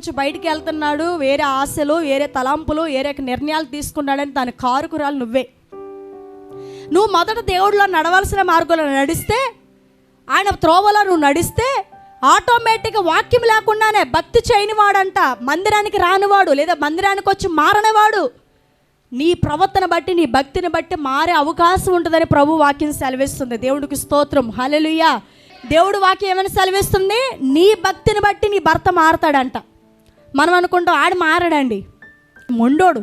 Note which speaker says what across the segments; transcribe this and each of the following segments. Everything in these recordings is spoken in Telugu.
Speaker 1: నుంచి బయటికి వెళ్తున్నాడు. వేరే ఆశలు వేరే తలంపులు వేరే నిర్ణయాలు తీసుకున్నాడని తన కారుకురాలు నువ్వే. నువ్వు మొదట దేవుడిలో నడవలసిన మార్గంలో నడిస్తే ఆయన త్రోవలో నువ్వు నడిస్తే ఆటోమేటిక్గా వాక్యం లేకుండానే భక్తి చేయనివాడంట. మందిరానికి రానివాడు లేదా మందిరానికి వచ్చి మారనివాడు. నీ ప్రవర్తన బట్టి నీ భక్తిని బట్టి మారే అవకాశం ఉంటుందని ప్రభు వాక్యం సెలవిస్తుంది. దేవుడికి స్తోత్రం. హల్లెలూయా. దేవుడు వాక్యం ఏమైనా సెలవిస్తుంది? నీ భక్తిని బట్టి నీ భర్త మారతాడంట. మనం అనుకుంటాం ఆడు మారడండి. మొండోడు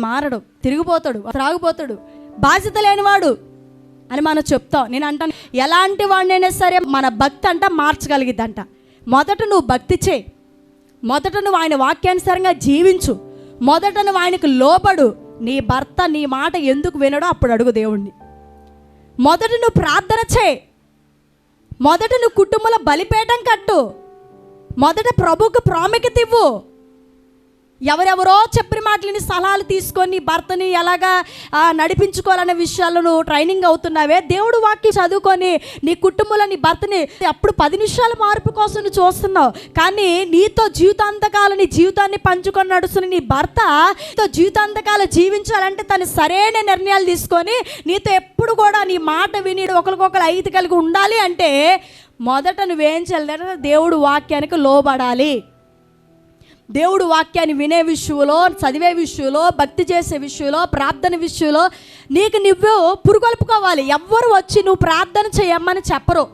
Speaker 1: మారడు తిరిగిపోతాడు త్రాగిపోతాడు బాధ్యత లేనివాడు అని మనం చెప్తాం. నేను అంటాను ఎలాంటి వాడినైనా సరే మన భక్తి అంట మార్చగలిగిద్దంట. మొదట నువ్వు భక్తి చే మొదట నువ్వు ఆయన వాక్యానుసారంగా జీవించు. మొదట నువ్వు ఆయనకు లోబడు. నీ భర్త నీ మాట ఎందుకు వినడో అప్పుడు అడుగు దేవుణ్ణి. మొదట నువ్వు ప్రార్థన చే మొదట నువ్వు కుటుంబంలో బలిపేటం కట్టు. మొదట ప్రభుకు ప్రాముఖ్యత ఇవ్వు. ఎవరెవరో చెప్పిన మాటలని సలహాలు తీసుకొని భర్తని ఎలాగా నడిపించుకోవాలనే విషయాల్లో నువ్వు ట్రైనింగ్ అవుతున్నావే. దేవుడు వాక్యం చదువుకొని నీ కుటుంబంలో నీ భర్తని అప్పుడు పది నిమిషాల మార్పు కోసం నువ్వు చూస్తున్నావు. కానీ నీతో జీవితాంతకాల నీ జీవితాన్ని పంచుకొని నడుస్తున్న నీ భర్త నీతో జీవితాంతకాల జీవించాలంటే తను సరైన నిర్ణయాలు తీసుకొని నీతో ఎప్పుడు కూడా నీ మాట విని ఒకరికొకరు ఐదు కలిగి ఉండాలి అంటే మొదట నువ్వేం చేయాలంటే దేవుడు వాక్యానికి లోబడాలి. దేవుడు వాక్యాన్ని వినే విషయంలో చదివే విషయంలో భక్తి చేసే విషయంలో ప్రార్థన విషయంలో నీకు నువ్వు పురుగొల్పుకోవాలి. ఎవ్వరు వచ్చి నువ్వు ప్రార్థన చేయమ్మని చెప్పరు.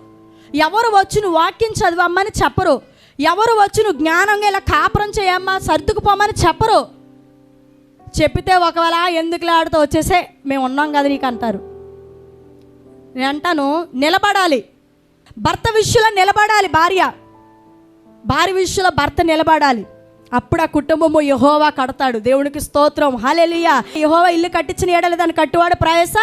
Speaker 1: ఎవరు వచ్చి నువ్వు వాక్యం చదవమ్మని చెప్పరు. ఎవరు వచ్చి నువ్వు జ్ఞానంగా ఇలా కాపురం చేయమ్మా సర్దుకుపోమని చెప్పరు. చెప్పితే ఒకవేళ ఎందుకు ఆడుతూ వచ్చేసే మేము ఉన్నాం కదా నీకు అంటారు. నేను అంటాను నిలబడాలి. భర్త విషయంలో నిలబడాలి భార్య. భార్య విషయంలో భర్త నిలబడాలి. అప్పుడు ఆ కుటుంబము యహోవా కడతాడు. దేవునికి స్తోత్రం. హాలెలియా యహోవా ఇల్లు కట్టించిన ఏడలు దాన్ని కట్టువాడు ప్రయాస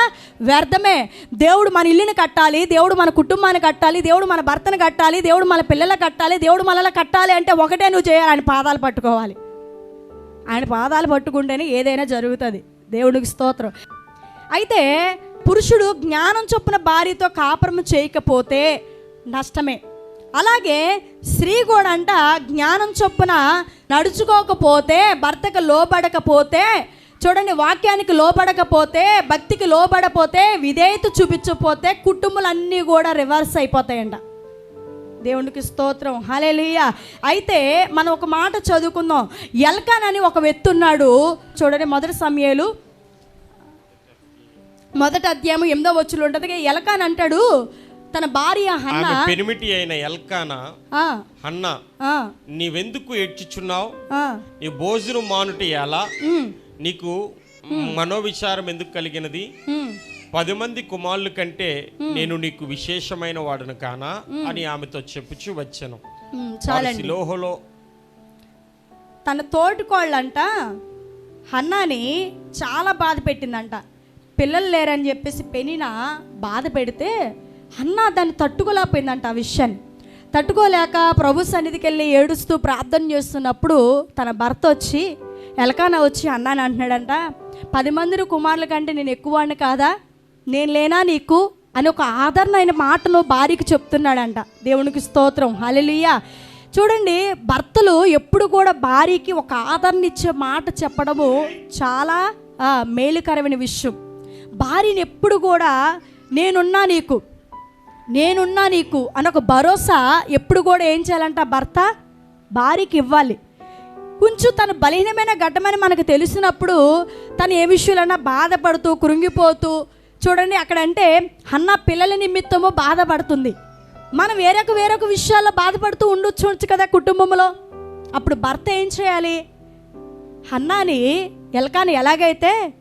Speaker 1: వ్యర్థమే. దేవుడు మన ఇల్లుని కట్టాలి. దేవుడు మన కుటుంబాన్ని కట్టాలి. దేవుడు మన భర్తను కట్టాలి. దేవుడు మన పిల్లలు కట్టాలి. దేవుడు మనల్ని కట్టాలి అంటే ఒకటే నువ్వు చేయాలి. ఆయన పాదాలు పట్టుకోవాలి. ఆయన పాదాలు పట్టుకుంటేనే ఏదైనా జరుగుతుంది. దేవుడికి స్తోత్రం. అయితే పురుషుడు జ్ఞానం చొప్పున భార్యతో కాపురం చేయకపోతే నష్టమే. అలాగే స్త్రీ కూడా అంట జ్ఞానం చొప్పున నడుచుకోకపోతే భర్తకు లోపడకపోతే చూడండి వాక్యానికి లోపడకపోతే భక్తికి లోపడపోతే విధేయత చూపించకపోతే కుటుంబాలన్నీ కూడా రివర్స్ అయిపోతాయంట. దేవునికి స్తోత్రం. హలేలుయ అయితే మనం ఒక మాట చదువుకుందాం. ఎల్కాన్ అని ఒక వ్యక్తి ఉన్నాడు. చూడండి మొదటి సమయాలు. మొదటి అధ్యాయం ఎనిమిదో వచ్చులు ఉంటుంది. ఎలకాన్ అంటాడు తన భార్య హన్న
Speaker 2: పెనిమిటి అయిన ఎల్కానా హన్న నీవెందుకు ఏడ్చుచున్నావు? నీ భోజనం మానుట ఎలా? నీకు మనోవిచారం ఎందుకు కలిగినది? పది మంది కుమారుల కంటే నేను నీకు విశేషమైన వాడును కానా? అని ఆమెతో చెప్పుచు వచ్చాను. సిలోహలో
Speaker 1: తన తోటికోళ్ళంట హన్నాని చాలా బాధ పెట్టిందంట. పిల్లలు లేరని చెప్పేసి పెనిన బాధ పెడితే అన్న దాన్ని తట్టుకోలేకపోయిందంట ఆ విషయాన్ని తట్టుకోలేక ప్రభు సన్నిధికి వెళ్ళి ఏడుస్తూ ప్రార్థన చేస్తున్నప్పుడు తన భర్త వచ్చి ఎలకాన వచ్చి అన్నాని అంటున్నాడంట పది మందిని కుమారుల కంటే నేను ఎక్కువ వాడిని కాదా? నేను లేనా నీకు? అని ఒక ఆదరణ అయిన మాటలు భార్యకి చెప్తున్నాడంట. దేవునికి స్తోత్రం. హల్లెలూయా. చూడండి భర్తలు ఎప్పుడు కూడా భార్యకి ఒక ఆదరణ ఇచ్చే మాట చెప్పడము చాలా మేలుకరమైన విషయం. భార్యని ఎప్పుడు కూడా నేనున్నా నీకు నేనున్నా నీకు అని ఒక భరోసా ఎప్పుడు కూడా ఏం చేయాలంట భర్త? భార్యకి ఇవ్వాలి. కొంచెం తను బలహీనమైన ఘట్టమని మనకు తెలిసినప్పుడు తను ఏ విషయాలన్నా బాధపడుతూ కృంగిపోతూ చూడండి అక్కడంటే అన్న పిల్లల నిమిత్తము బాధపడుతుంది. మనం వేరొక వేరొక విషయాల్లో బాధపడుతూ ఉండొచ్చు కదా కుటుంబంలో. అప్పుడు భర్త ఏం చేయాలి? అన్నాని ఎలకాని ఎలాగైతే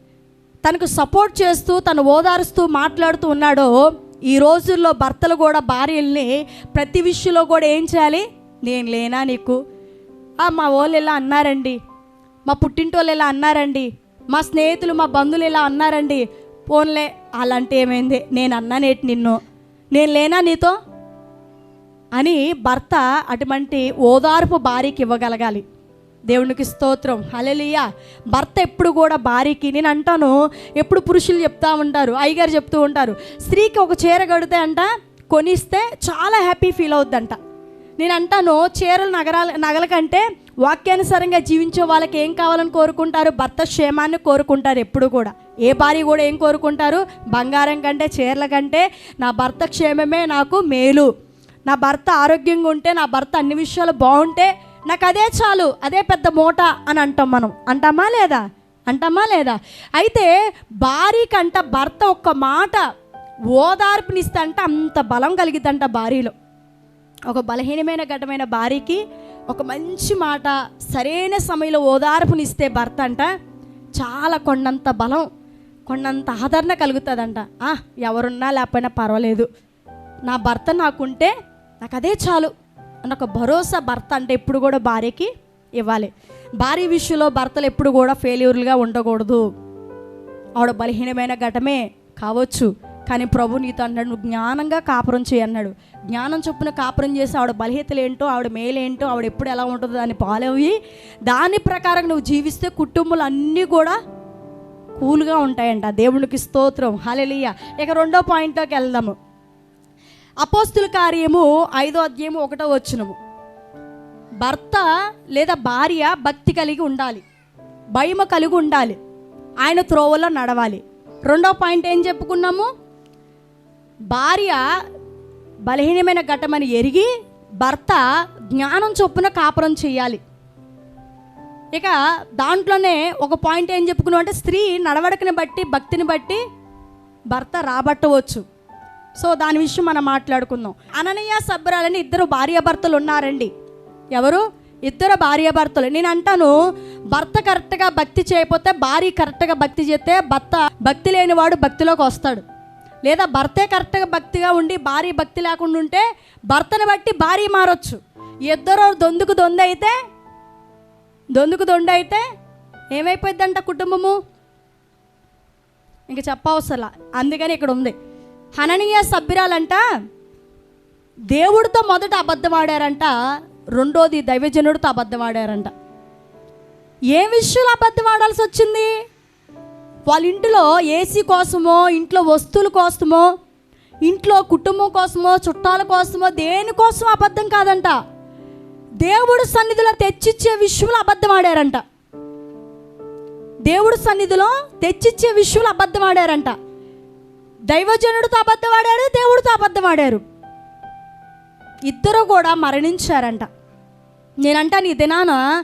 Speaker 1: తనకు సపోర్ట్ చేస్తూ తను ఓదారుస్తూ మాట్లాడుతూ ఉన్నాడో ఈ రోజుల్లో భర్తలు కూడా భార్యల్ని ప్రతి విషయంలో కూడా ఏం చేయాలి? నేను లేనా నీకు? మా వాళ్ళు ఇలా అన్నారండి? మా పుట్టింటోళ్ళు ఇలా అన్నారండి? మా స్నేహితులు మా బంధువులు ఇలా అన్నారండి? పోన్లే అలాంటి ఏమైంది? నేను అన్నానేటి నిన్ను. నేను లేనా నీతో? అని భర్త అటువంటి ఓదార్పు భార్యకి ఇవ్వగలగాలి. దేవునికి స్తోత్రం. హలెలియా భర్త ఎప్పుడు కూడా భార్యకి నేను అంటాను ఎప్పుడు పురుషులు చెప్తా ఉంటారు అయ్యగారు చెప్తూ ఉంటారు స్త్రీకి ఒక చీర కడితే అంట కొనిస్తే చాలా హ్యాపీ ఫీల్ అవుద్దంట. నేను అంటాను చీరలు నగరాల నగల కంటే వాక్యానుసారంగా జీవించే వాళ్ళకి ఏం కావాలని కోరుకుంటారు? భర్త క్షేమాన్ని కోరుకుంటారు ఎప్పుడు కూడా. ఏ భార్య కూడా ఏం కోరుకుంటారు? బంగారం కంటే చీరల కంటే నా భర్త క్షేమమే నాకు మేలు. నా భర్త ఆరోగ్యంగా ఉంటే నా భర్త అన్ని విషయాలు బాగుంటే నాకు అదే చాలు అదే పెద్ద మూట అని అంటాం మనం. అంటామా లేదా? అంటామా లేదా? అయితే భార్య కంట భర్త ఒక్క మాట ఓదార్పునిస్తే అంటే అంత బలం కలిగిద్దంట భార్యలో ఒక బలహీనమైన ఘటమైన భార్యకి ఒక మంచి మాట సరైన సమయంలో ఓదార్పునిస్తే భర్త అంట చాలా కొండంత బలం కొండంత ఆదరణ కలుగుతుందంట. ఎవరున్నా లేకపోయినా పర్వాలేదు. నా భర్త నాకుంటే నాకు అదే చాలు. ఒక భరోసా భర్త అంటే ఎప్పుడు కూడా భార్యకి ఇవ్వాలి. భార్య విషయంలో భర్తలు ఎప్పుడు కూడా ఫెయిల్యూర్లుగా ఉండకూడదు. ఆవిడ బలహీనమైన ఘటమే కావచ్చు. కానీ ప్రభు నీతో అన్నాడు నువ్వు జ్ఞానంగా కాపురం చేయి అన్నాడు. జ్ఞానం చొప్పున కాపురం చేసి ఆవిడ బలహీతలు ఏంటో ఆవిడ మేలేంటో ఆవిడ ఎప్పుడు ఎలా ఉంటుందో దాన్ని పాలవి దాని ప్రకారం నువ్వు జీవిస్తే కుటుంబాలు అన్నీ కూడా కూల్గా ఉంటాయంట. దేవునికి స్తోత్రం. హలెలియ ఇక రెండో పాయింట్లోకి వెళ్దాము. అపోస్తుల కార్యము ఐదో అధ్యాయము ఒకటో వచ్చినము భర్త లేదా భార్య భక్తి కలిగి ఉండాలి. భయం కలిగి ఉండాలి. ఆయన త్రోవలో నడవాలి. రెండో పాయింట్ ఏం చెప్పుకున్నాము? భార్య బలహీనమైన ఘటమని ఎరిగి భర్త జ్ఞానం చొప్పున కాపురం చేయాలి. ఇక దాంట్లోనే ఒక పాయింట్ ఏం చెప్పుకున్నాం అంటే స్త్రీ నడవడికని బట్టి భక్తిని బట్టి భర్త రాబట్టవచ్చు. సో దాని విషయం మనం మాట్లాడుకుందాం. అననీయ సబ్బరాలని ఇద్దరు భార్యాభర్తలు ఉన్నారండి. ఎవరు? ఇద్దరు భార్యాభర్తలు. నేను అంటాను భర్త కరెక్ట్గా భక్తి చేయకపోతే భార్య కరెక్ట్గా భక్తి చేస్తే భర్త భక్తి లేనివాడు భక్తిలోకి వస్తాడు. లేదా భర్తే కరెక్ట్గా భక్తిగా ఉండి భార్య భక్తి లేకుండా ఉంటే భర్తను బట్టి భార్య మారొచ్చు. ఇద్దరు దొందుకు దొంద అయితే దొందుకు దొండ అయితే ఏమైపోద్దంట కుటుంబము? ఇంక చెప్పవసలా. అందుకని ఇక్కడ ఉంది. హననీయ సభ్యురాలంట. దేవుడితో మొదట అబద్ధమాడారంట. రెండోది దైవజనుడితో అబద్ధమాడారంట. ఏ విషయంలో అబద్ధమాడాల్సి వచ్చింది? వాళ్ళ ఇంటిలో ఏసీ కోసమో ఇంట్లో వస్తువుల కోసమో ఇంట్లో కుటుంబం కోసమో చుట్టాల కోసమో దేనికోసం అబద్ధం కాదంట. దేవుడు సన్నిధిలో తెచ్చిచ్చే విషయంలో అబద్ధం ఆడారంట దేవుడు సన్నిధిలో తెచ్చిచ్చే విషయంలో అబద్ధం ఆడారంట దైవజనుడితో అబద్ధమాడారు దేవుడితో అబద్ధమాడారు ఇద్దరు కూడా మరణించారంట. నేనంటాను ఈ దినాన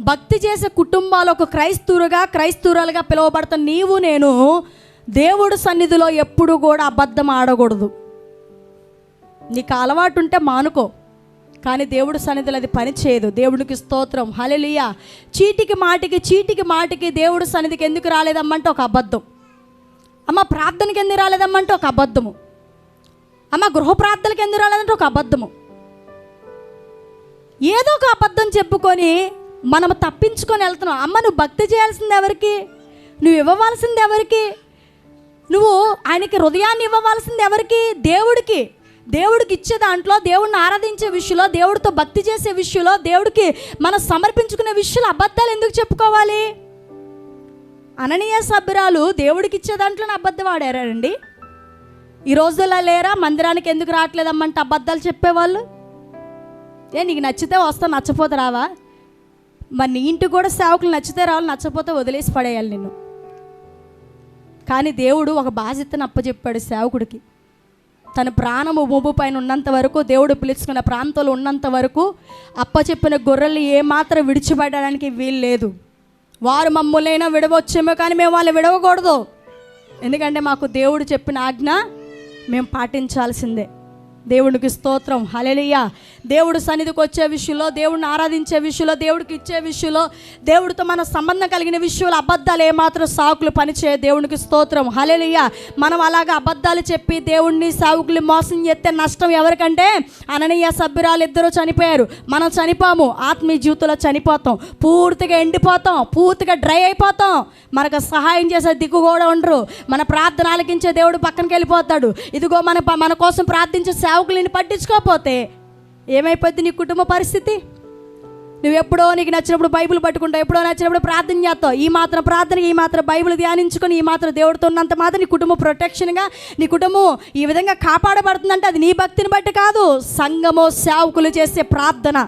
Speaker 1: భక్తి చేసే కుటుంబాలు ఒక క్రైస్తవులుగా క్రైస్తవురాలుగా పిలువబడుతున్న నీవు నేను దేవుడు సన్నిధిలో ఎప్పుడు కూడా అబద్ధం ఆడకూడదు. నీకు అలవాటు ఉంటే మానుకో. కానీ దేవుడు సన్నిధిలో అది పని చేయదు. దేవుడికి స్తోత్రం. హలెలియ చీటికి మాటికి చీటికి మాటికి దేవుడు సన్నిధికి ఎందుకు రాలేదమ్మంటే ఒక అబద్ధం. అమ్మ ప్రార్థనకి ఎందుకు రాలేదమ్మంటే ఒక అబద్ధము. అమ్మ గృహ ప్రార్థనకి ఎందుకు రాలేదంటే ఒక అబద్ధము. ఏదో ఒక అబద్ధం చెప్పుకొని మనం తప్పించుకొని వెళ్తున్నాం. అమ్మ నువ్వు భక్తి చేయాల్సింది ఎవరికి? నువ్వు ఇవ్వవలసింది ఎవరికి? నువ్వు ఆయనకి హృదయాన్ని ఇవ్వవలసింది ఎవరికి? దేవుడికి. దేవుడికి ఇచ్చే దాంట్లో దేవుడిని ఆరాధించే విషయంలో దేవుడితో భక్తి చేసే విషయంలో దేవుడికి మనం సమర్పించుకునే విషయంలో అబద్ధాలు ఎందుకు చెప్పుకోవాలి? అననీయ సభ్యురాలు దేవుడికి ఇచ్చే దాంట్లోనే అబద్ధం ఆడారండి. ఈ రోజుల్లో లేరా? మందిరానికి ఎందుకు రావట్లేదమ్మంటే అబద్ధాలు చెప్పేవాళ్ళు? ఏ నీకు నచ్చితే వస్తా నచ్చపోతే రావా? మరి నీ ఇంటికి కూడా సేవకులు నచ్చితే రావాలి నచ్చపోతే వదిలేసి పడేయాలి నిన్ను. కానీ దేవుడు ఒక బాధ్యతను అప్పచెప్పాడు సేవకుడికి. తన ప్రాణము భూమి పైన ఉన్నంత వరకు దేవుడు పిలుచుకున్న ప్రాంతంలో ఉన్నంత వరకు అప్పచెప్పిన గొర్రెలు ఏమాత్రం విడిచిపడడానికి వీలు లేదు. వారు మమ్మల్నైనా విడవచ్చేమో కానీ మేము వాళ్ళు విడవకూడదు. ఎందుకంటే మాకు దేవుడు చెప్పిన ఆజ్ఞ మేము పాటించాల్సిందే. దేవుడికి స్తోత్రం. హలెలియ దేవుడు సన్నిధికి వచ్చే విషయంలో దేవుడిని ఆరాధించే విషయంలో దేవుడికి ఇచ్చే విషయంలో దేవుడితో మన సంబంధం కలిగిన విషయంలో అబద్ధాలు ఏమాత్రం సాకులు పనిచే దేవునికి స్తోత్రం. హలెలియ మనం అలాగా అబద్ధాలు చెప్పి దేవుడిని సావుకులు మోసం చేస్తే నష్టం ఎవరికంటే అననీయ సభ్యురాలు ఇద్దరు చనిపోయారు. మనం చనిపోము ఆత్మీయ జీవితంలో చనిపోతాం. పూర్తిగా ఎండిపోతాం పూర్తిగా డ్రై అయిపోతాం. మనకు సహాయం చేసే దిక్కు కూడా ఉండరు. మన ప్రార్థన ఆలకించే దేవుడు పక్కనకి వెళ్ళిపోతాడు ఇదిగో మన మన కోసం ప్రార్థించే సేవకులని పట్టించుకోకపోతే ఏమైపోద్ది నీ కుటుంబ పరిస్థితి? నువ్వు ఎప్పుడో నీకు నచ్చినప్పుడు బైబిల్ పట్టుకుంటావు ఎప్పుడో నచ్చినప్పుడు ప్రార్థన చేస్తావు. ఈ మాత్రం ప్రార్థన ఈ మాత్రం బైబిల్ ధ్యానించుకొని ఈ మాత్రం దేవుడితో ఉన్నంత మాత్రం నీ కుటుంబం ప్రొటెక్షన్గా నీ కుటుంబం ఈ విధంగా కాపాడబడుతుందంటే అది నీ భక్తిని బట్టి కాదు. సంఘము సేవకులు చేసే ప్రార్థన.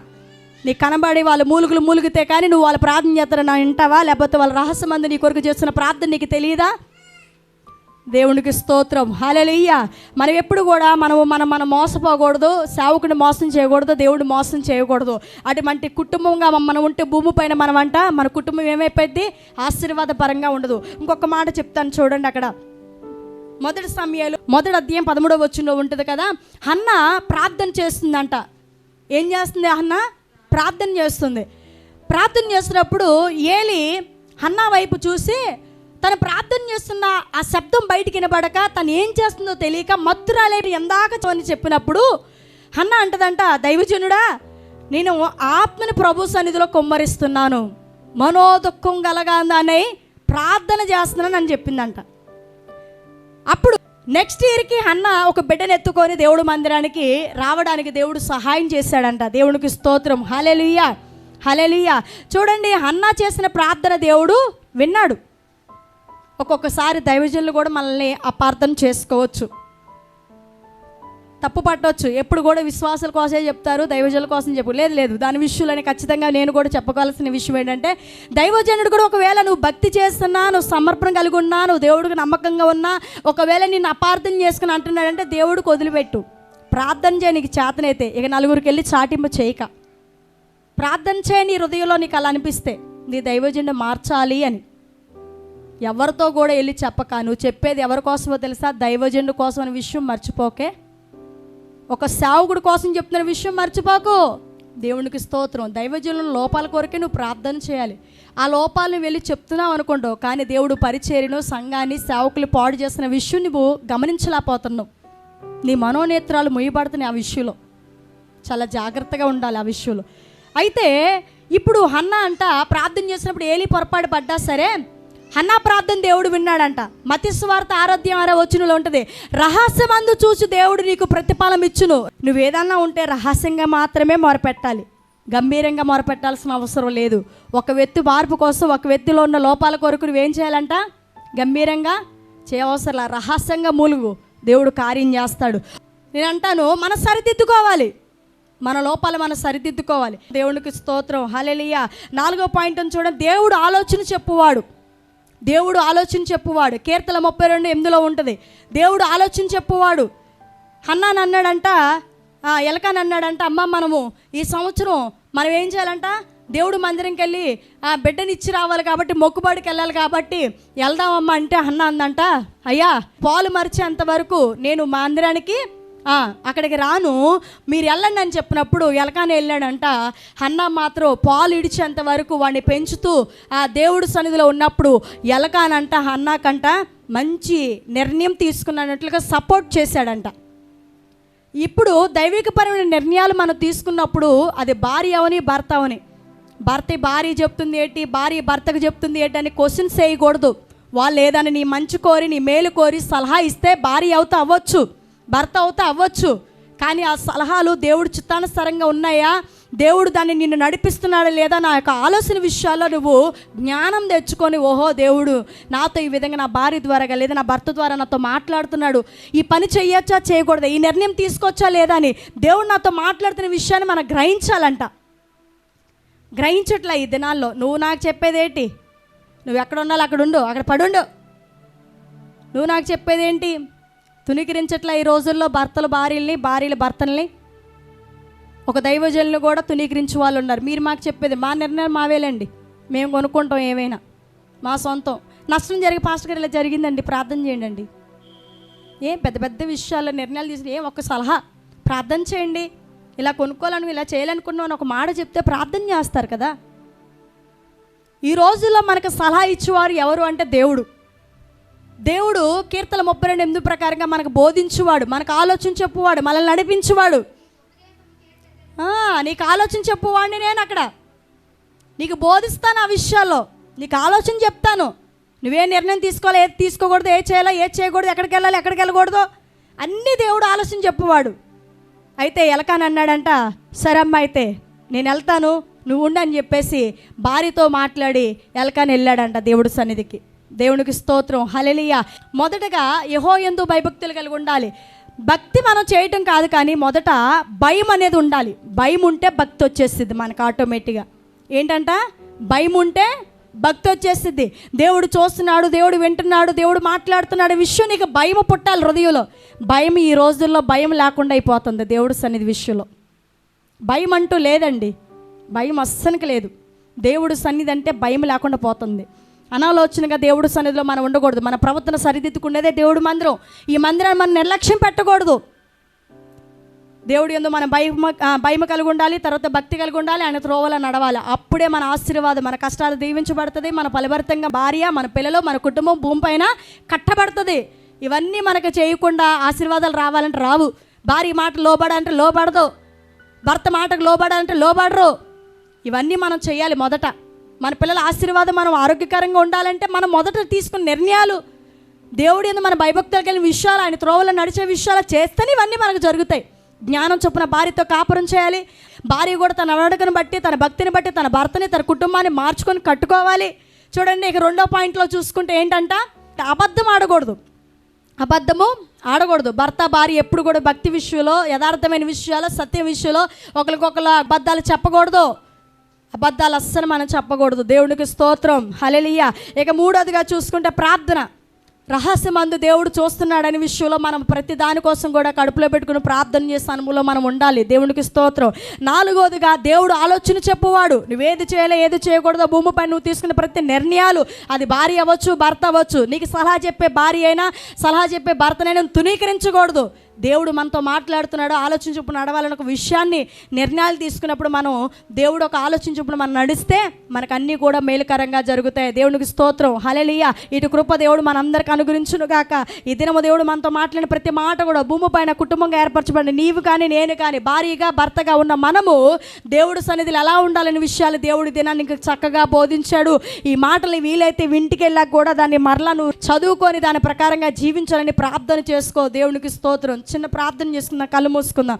Speaker 1: నీ కనబడి వాళ్ళు మూలుగులు మూలుగితే కానీ నువ్వు వాళ్ళ ప్రార్థన చేస్తారని నా వింటావా? లేకపోతే వాళ్ళ రహస్యమందు నీ కొరకు చేస్తున్న ప్రార్థన నీకు తెలియదా? దేవునికి స్తోత్రం. హాలెలయ్య మనం ఎప్పుడు కూడా మనము మనం మనం మోసపోకూడదు సేవకుని మోసం చేయకూడదు దేవుడిని మోసం చేయకూడదు. అటువంటి కుటుంబంగా మనం ఉంటే భూమి పైన మనం అంట మన కుటుంబం ఏమైపోయింది ఆశీర్వాదపరంగా ఉండదు. ఇంకొక మాట చెప్తాను చూడండి అక్కడ. మొదటి సమయాలు మొదటి అధ్యాయం పదమూడవ వచ్చిన ఉంటుంది కదా అన్న ప్రార్థన చేస్తుందంట. ఏం చేస్తుంది అన్న ప్రార్థన చేస్తుంది. ప్రార్థన చేసినప్పుడు ఏలి హన్నా వైపు చూసి తను ప్రార్థన చేస్తున్న ఆ శబ్దం బయటికి వినబడక తను ఏం చేస్తుందో తెలియక మత్తురాలే ఎందాక అని చెప్పినప్పుడు అన్న అంటదంట దైవజనుడా నేను ఆత్మని ప్రభు సన్నిధిలో కుమ్మరిస్తున్నాను. మనోదుఖం కలగాలని ప్రార్థన చేస్తున్నాను అని చెప్పిందంట. అప్పుడు నెక్స్ట్ ఇయర్కి అన్న ఒక బిడ్డను ఎత్తుకొని దేవుడు మందిరానికి రావడానికి దేవుడు సహాయం చేశాడంట. దేవునికి స్తోత్రం. హలెలుయ్య హలెలుయ్య చూడండి అన్న చేసిన ప్రార్థన దేవుడు విన్నాడు. ఒక్కొక్కసారి దైవజనులు కూడా మనల్ని అపార్థం చేసుకోవచ్చు. తప్పు పట్టవచ్చు ఎప్పుడు కూడా విశ్వాసాల కోసమే చెప్తారు దైవజనుల కోసం చెప్పు లేదు లేదు దాని విషయంలోనే ఖచ్చితంగా నేను కూడా చెప్పుకోవాల్సిన విషయం ఏంటంటే దైవజనుడు కూడా ఒకవేళ నువ్వు భక్తి చేస్తున్నా నువ్వు సమర్పణ కలిగి ఉన్నా నువ్వు దేవుడికి నమ్మకంగా ఉన్నా ఒకవేళ నేను అపార్థం చేసుకుని అంటున్నాడంటే దేవుడికి వదిలిపెట్టు. ప్రార్థన చేయ నీకు చేతనైతే. ఇక నలుగురికి వెళ్ళి చాటింపు చేయక. ప్రార్థన చేయ నీ హృదయంలో నీకు అలా అనిపిస్తే నీ దైవజనుడు మార్చాలి అని. ఎవరితో కూడా వెళ్ళి చెప్పక నువ్వు చెప్పేది ఎవరి కోసమో తెలుసా? దైవజనుడు కోసం అనే విషయం మర్చిపోకే. ఒక సేవకుడి కోసం చెప్తున్న విషయం మర్చిపోకు. దేవునికి స్తోత్రం. దైవజనుల లోపాల కొరకే నువ్వు ప్రార్థన చేయాలి. ఆ లోపాలను వెళ్ళి చెప్తున్నావు అనుకుంటావు కానీ దేవుడు పరిచేరిను సంఘాన్ని సేవకులు పాడు చేస్తున్న విషయం నువ్వు గమనించలేకపోతున్నావు. నీ మనోనేత్రాలు ముయ్యబడుతున్నాయి ఆ విషయంలో. చాలా జాగ్రత్తగా ఉండాలి ఆ విషయంలో. అయితే ఇప్పుడు హన్న అంట ప్రార్థన చేసినప్పుడు ఏలి పొరపాటు పడ్డా సరే హన్నా ప్రార్థన దేవుడు విన్నాడంట. మతి స్వార్థ ఆరోగ్యం అరే వచ్చినలో ఉంటుంది. రహస్యమందు చూసి దేవుడు నీకు ప్రతిఫలం ఇచ్చును. నువ్వు ఏదన్నా ఉంటే రహస్యంగా మాత్రమే మొరపెట్టాలి. గంభీరంగా మొరపెట్టాల్సిన అవసరం లేదు. ఒక వ్యక్తి మార్పు కోసం ఒక వ్యక్తిలో ఉన్న లోపాల కొరకు నువ్వేం చేయాలంట? గంభీరంగా చేయవసరం రహస్యంగా మూలుగు. దేవుడు కార్యం చేస్తాడు. నేను అంటాను మన సరిదిద్దుకోవాలి. మన లోపాలు మనం సరిదిద్దుకోవాలి. దేవునికి స్తోత్రం. హలెలియ నాలుగో పాయింట్ చూడండి. దేవుడు ఆలోచన చెప్పువాడు. దేవుడు ఆలోచన చెప్పువాడు. కీర్తల ముప్పై రెండు ఎనిమిదిలో ఉంటుంది. దేవుడు ఆలోచన చెప్పువాడు. హన్నాన్ అన్నాడంట ఎలకన్ అన్నాడంట అమ్మ మనము ఈ సంవత్సరం మనం ఏం చేయాలంట? దేవుడు మందిరంకి వెళ్ళి ఆ బిడ్డని ఇచ్చి రావాలి కాబట్టి మొక్కుబడికి వెళ్ళాలి కాబట్టి వెళ్దామమ్మా అంటే అన్న అందంట. అయ్యా పాలు మరిచేంత వరకు నేను మందిరానికి అక్కడికి రాను మీరు వెళ్ళండి అని చెప్పినప్పుడు ఎలకాని వెళ్ళాడంట. అన్న మాత్రం పాలు ఇడిచేంత వరకు వాడిని పెంచుతూ ఆ దేవుడు సన్నిధిలో ఉన్నప్పుడు ఎలకానంట అన్నాకంట మంచి నిర్ణయం తీసుకున్నట్లుగా సపోర్ట్ చేశాడంట. ఇప్పుడు దైవికపరమైన నిర్ణయాలు మనం తీసుకున్నప్పుడు అది భార్య అవని భర్త అవని. భర్త భార్య చెప్తుంది ఏంటి భార్య భర్తకు చెప్తుంది ఏంటి అని క్వశ్చన్స్ వేయకూడదు. వాళ్ళు ఏదైనా నీ మంచి కోరి నీ మేలు కోరి సలహా ఇస్తే భార్య అవుతా అవ్వచ్చు. భర్త అవుతా అవ్వచ్చు. కానీ ఆ సలహాలు దేవుడు చిత్తానుసారంగా ఉన్నాయా? దేవుడు దాన్ని నిన్ను నడిపిస్తున్నాడా లేదా నా యొక్క ఆలోచన విషయాల్లో నువ్వు జ్ఞానం తెచ్చుకొని ఓహో దేవుడు నాతో ఈ విధంగా నా భార్య ద్వారా లేదా నా భర్త ద్వారా నాతో మాట్లాడుతున్నాడు. ఈ పని చేయొచ్చా చేయకూడదా? ఈ నిర్ణయం తీసుకోవచ్చా లేదా అని దేవుడు నాతో మాట్లాడుతున్న విషయాన్ని మనం గ్రహించాలంట. గ్రహించట్లే ఈ దినాల్లో. నువ్వు నాకు చెప్పేదేంటి నువ్వు ఎక్కడ ఉండాలి అక్కడ ఉండు అక్కడ పడుండు. నువ్వు నాకు చెప్పేదేంటి తునీకరించట్లే ఈ రోజుల్లో భర్తలు భార్యల్ని భార్యలు భర్తల్ని? ఒక దైవజనులు కూడా తునీకరించే వాళ్ళు ఉన్నారు. మీరు మాకు చెప్పేది మా నిర్ణయం మావేలండి. మేము కొనుక్కుంటాం ఏమైనా మా సొంతం. నష్టం జరిగి పాస్టర్ గారు ఇలా జరిగిందండి. ప్రార్థన చేయండి ఏ పెద్ద పెద్ద విషయాల్లో నిర్ణయాలు తీసుకుని ఏం ఒక సలహా? ప్రార్థన చేయండి. ఇలా కొనుక్కోవాలను ఇలా చేయాలనుకున్నాను ఒక మాట చెప్తే ప్రార్థన చేస్తారు కదా. ఈ రోజుల్లో మనకు సలహా ఇచ్చేవారు ఎవరు అంటే దేవుడు. కీర్తన ముప్పై రెండు ఎనిమిది ప్రకారంగా మనకు బోధించువాడు మనకు ఆలోచన చెప్పువాడు మనల్ని నడిపించువాడు. నీకు ఆలోచన చెప్పువాడిని నేను అక్కడ. నీకు బోధిస్తాను ఆ విషయాల్లో. నీకు ఆలోచన చెప్తాను. నువ్వే నిర్ణయం తీసుకోవాలి ఏది తీసుకోకూడదు ఏ చేయాలో ఏది చేయకూడదు ఎక్కడికి వెళ్ళాలి ఎక్కడికి వెళ్ళకూడదు. అన్నీ దేవుడు ఆలోచన చెప్పువాడు. అయితే ఎలకాని అన్నాడంట సరే అమ్మ అయితే నేను వెళ్తాను నువ్వు ఉండని అని చెప్పేసి భార్యతో మాట్లాడి ఎలకాని వెళ్ళాడంట దేవుడు సన్నిధికి. దేవునికి స్తోత్రం. హలలియ మొదటగా యహో ఎందు భయభక్తులు కలిగి ఉండాలి. భక్తి మనం చేయటం కాదు కానీ మొదట భయం అనేది ఉండాలి. భయం ఉంటే భక్తి వచ్చేస్తుంది మనకు ఆటోమేటిక్గా. ఏంటంట? భయం ఉంటే భక్తి వచ్చేస్తుంది దేవుడు చూస్తున్నాడు దేవుడు వింటున్నాడు దేవుడు మాట్లాడుతున్నాడు విషయం నీకు భయం పుట్టాలి హృదయంలో. భయం ఈ రోజుల్లో భయం లేకుండా అయిపోతుంది దేవుడు సన్నిధి విషయంలో. భయం అంటూ లేదండి. భయం అస్సనికి లేదు. దేవుడు సన్నిధి అంటే భయం లేకుండా పోతుంది. అనాలోచనగా దేవుడు సన్నిధిలో మనం ఉండకూడదు. మన ప్రవర్తన సరిదిద్దుకునేదే దేవుడు మందిరం. ఈ మందిరాన్ని మనం నిర్లక్ష్యం పెట్టకూడదు. దేవుడు ఎందు మనం భయమ భయమ కలిగి ఉండాలి తర్వాత భక్తి కలిగి ఉండాలి ఆయన త్రోవల నడవాలి. అప్పుడే మన ఆశీర్వాదం మన కష్టాలు దీవించబడుతుంది మన ఫలిభరితంగా భార్య మన పిల్లలు మన కుటుంబం భూమి పైన కట్టబడుతుంది. ఇవన్నీ మనకు చేయకుండా ఆశీర్వాదాలు రావాలంటే రావు. భార్య మాట లోబడంటే లోబడదు. భర్త మాటకు లోబడాలంటే లోబడరు. ఇవన్నీ మనం చేయాలి మొదట. మన పిల్లల ఆశీర్వాదం మనం ఆరోగ్యకరంగా ఉండాలంటే మనం మొదట తీసుకున్న నిర్ణయాలు దేవుడి మన భయభక్తులు కలిగిన విషయాలు ఆయన త్రోవలో నడిచే విషయాలు చేస్తేనే ఇవన్నీ మనకు జరుగుతాయి. జ్ఞానం చొప్పున భార్యతో కాపురం చేయాలి. భార్య కూడా తన నడకను బట్టి తన భక్తిని బట్టి తన భర్తని తన కుటుంబాన్ని మార్చుకొని కట్టుకోవాలి. చూడండి ఇక రెండో పాయింట్లో చూసుకుంటే ఏంటంట? అబద్ధం ఆడకూడదు. అబద్ధము ఆడకూడదు. భర్త భార్య ఎప్పుడు కూడా భక్తి విషయంలో యథార్థమైన విషయాలు సత్య విషయంలో ఒకరికొకరు అబద్ధాలు చెప్పకూడదు. అబద్ధాలు అస్సలు మనం చెప్పకూడదు. దేవునికి స్తోత్రం. హలెలియ ఇక మూడోదిగా చూసుకుంటే ప్రార్థన. రహస్యమందు దేవుడు చూస్తున్నాడని విషయంలో మనం ప్రతి దానికోసం కూడా కడుపులో పెట్టుకుని ప్రార్థన చేసే అనుభవంలో మనం ఉండాలి. దేవునికి స్తోత్రం. నాలుగోదిగా దేవుడు ఆలోచన చెప్పువాడు. నువ్వేది చేయాలో ఏది చేయకూడదో భూమిపై నువ్వు తీసుకున్న ప్రతి నిర్ణయాలు అది భార్య అవ్వచ్చు భర్త అవ్వచ్చు. నీకు సలహా చెప్పే భార్య అయినా సలహా చెప్పే భర్తనైనా తునీకరించకూడదు దేవుడు మనతో మాట్లాడుతున్నాడు ఆలోచించప్పుడు నడవాలని ఒక విషయాన్ని నిర్ణయాలు తీసుకున్నప్పుడు మనం దేవుడు ఒక ఆలోచించప్పుడు మనం నడిస్తే మనకు అన్నీ కూడా మేలుకరంగా జరుగుతాయి. దేవునికి స్తోత్రం. హలెలియ ఇటు కృప దేవుడు మనందరికి అనుగురించును గాక. ఈ దినము దేవుడు మనతో మాట్లాడిన ప్రతి మాట కూడా భూమి పైన కుటుంబంగా ఏర్పరచబడి నీవు కానీ నేను కానీ భారీగా భర్తగా ఉన్న మనము దేవుడు సన్నిధిలో ఎలా ఉండాలనే విషయాలు దేవుడి దినాన్ని చక్కగా బోధించాడు. ఈ మాటలు వీలైతే ఇంటికి వెళ్ళాక కూడా దాన్ని మరలా నువ్వు చదువుకొని దాని ప్రకారంగా జీవించాలని ప్రార్థన చేసుకో. దేవునికి స్తోత్రం. చిన్న ప్రార్థన చేసుకుందాం కళ్ళు మూసుకుందాం.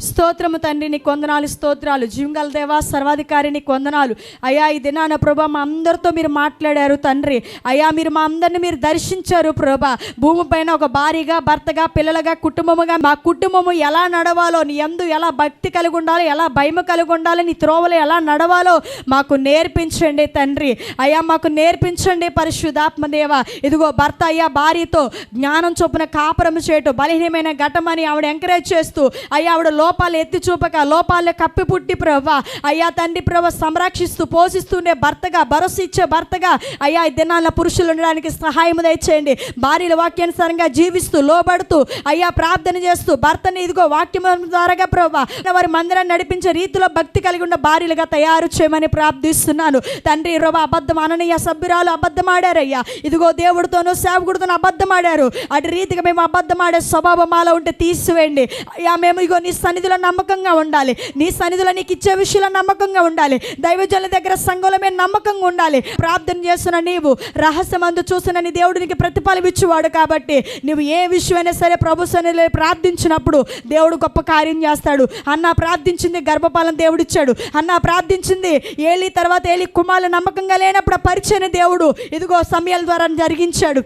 Speaker 1: స్తోత్రము తండ్రి నీకు వందనాలు స్తోత్రాలు. జీవంగల దేవా సర్వాధికారి నీకు వందనాలు. అయ్యా ఈ దినాన ప్రభా మా అందరితో మీరు మాట్లాడారు తండ్రి. అయ్యా మీరు మా అందరిని మీరు దర్శించారు ప్రభా. భూమిపైన ఒక భారీగా భర్తగా పిల్లలుగా కుటుంబముగా మా కుటుంబము ఎలా నడవాలో నీ ఎందు ఎలా భక్తి కలిగి ఉండాలో ఎలా భయం కలిగి ఉండాలో నీ త్రోవలు ఎలా నడవాలో మాకు నేర్పించండి తండ్రి. అయ్యా మాకు నేర్పించండి పరిశుద్ధాత్మదేవ ఇదిగో భర్త అయ్యా భార్యతో జ్ఞానం చొప్పున కాపురం చేయటం బలహీనమైన ఘటమని ఆవిడ ఎంకరేజ్ చేస్తూ అయ్యా ఆవిడ లోపాలు ఎత్తి చూపక లోపాలు కప్పి పుట్టి ప్రభా అయ్యా తండ్రి ప్రభ సంరక్షిస్తూ పోషిస్తుండే భర్తగా భరోసా ఇచ్చే భర్తగా అయ్యా ఈ దినాల పురుషులు ఉండడానికి సహాయం దయచేయండి. భార్యల వాక్యానుసారంగా జీవిస్తూ లోబడుతూ అయ్యా ప్రార్థన చేస్తూ భర్తని ఇదిగో వాక్యం ద్వారాగా ప్రభా వారి మందిరాన్ని నడిపించే రీతిలో భక్తి కలిగి ఉన్న భార్యలుగా తయారు చేయమని ప్రార్థిస్తున్నాను. తండ్రి రొబ అబద్ధం అననయ్య సభ్యురాలు అబద్ధం ఆడారయ్యా ఇదిగో దేవుడితోనూ సేవకుడితోనూ అబద్ధం ఆడారు అటు రీతిగా మేము అబద్ధం ఆడే స్వభావం మాలో ఉంటే తీసివేయండి. అయ్యా మేము ఇగో నీ సన్నిధిలో నమ్మకంగా ఉండాలి. నీ సన్నిధిలో నీకు ఇచ్చే విషయంలో నమ్మకంగా ఉండాలి. దైవజనుల దగ్గర సంఘంలో మేము నమ్మకంగా ఉండాలి. ప్రార్థన చేస్తున్న నీవు రహస్యమందు చూసిన నీ దేవుడు నీకు ప్రతిఫలం ఇచ్చేవాడు కాబట్టి నువ్వు ఏ విషయమైనా సరే ప్రభు సన్నిధిలో ప్రార్థించినప్పుడు దేవుడు గొప్ప కార్యం చేస్తాడు. అన్న ప్రార్థించింది గర్భపాలన దేవుడిచ్చాడు అన్న ప్రార్థించింది ఏలి తర్వాత ఏలి కుమారులు నమ్మకంగా లేనప్పుడు పరిచయని దేవుడు ఇదిగో సమయాల ద్వారా జరిగించాడు.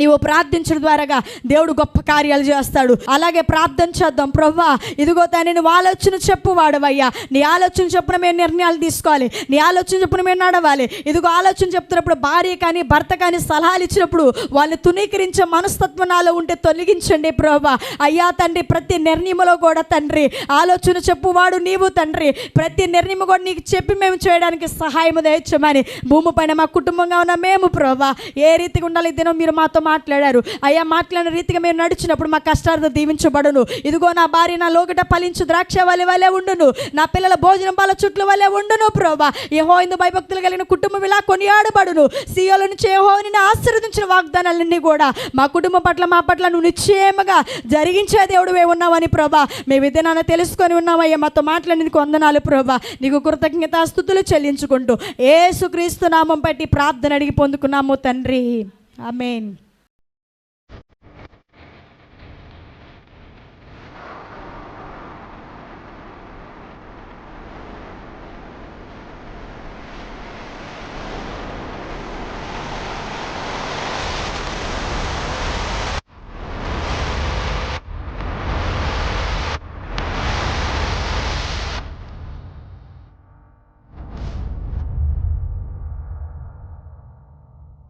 Speaker 1: నీవు ప్రార్థించడం ద్వారాగా దేవుడు గొప్ప కార్యాలు చేస్తాడు. అలాగే ప్రార్థన చేద్దాం. ప్రవ్వా ఇదిగో దాని నువ్వు ఆలోచన చెప్పు వాడవయ్యా. నీ ఆలోచన చెప్పున మేము నిర్ణయాలు తీసుకోవాలి. నీ ఆలోచన చెప్పున మేము నడవాలి. ఇదిగో ఆలోచన చెప్తున్నప్పుడు భార్య కానీ భర్త కానీ సలహాలు ఇచ్చినప్పుడు వాళ్ళని తునీకరించే మనస్తత్వం నాలో ఉంటే తొలగించండి ప్రభా అయ్యా తండ్రి ప్రతి నిర్ణయంలో కూడా తండ్రి ఆలోచన చెప్పువాడు నీవు తండ్రి. ప్రతి నిర్ణయం కూడా నీకు చెప్పి మేము చేయడానికి సహాయం దయచమని భూమిపైన మా కుటుంబంగా ఉన్న మేము ప్రభా ఏ రీతిగా ఉండాలి దినం మీరు మాతో మాట్లాడారు. అయ్యా మాట్లాడిన రీతిగా మేము నడిచినప్పుడు మా కష్టాలతో దీవించబడును. ఇదిగో నా భార్య నా లోకట ఫలించు ద్రాక్ష వలె వలె ఉండును. నా పిల్లల భోజనం బాల చుట్లు వలె ఉండును ప్రభా. ఏహో ఇందు భయభక్తులు కలిగిన కుటుంబం ఇలా కొనియాడబడును. సీయోల నుంచి యెహోవాని ఆశీర్వదించిన వాగ్దానాలన్నీ కూడా మా కుటుంబం పట్ల మా పట్ల నువ్వు నిశ్చయముగా జరిగించే దేవుడు ఉన్నావని ప్రభా. మేము విధానాన్ని తెలుసుకొని ఉన్నామయ్యా. మాతో మాట్లాడినందుకు వందనాలు ప్రభా. నీకు కృతజ్ఞత స్థుతులు చెల్లించుకుంటూ ఏసుక్రీస్తు నామం బట్టి ప్రార్థన అడిగి పొందుకున్నాము తండ్రి. ఆమెన్.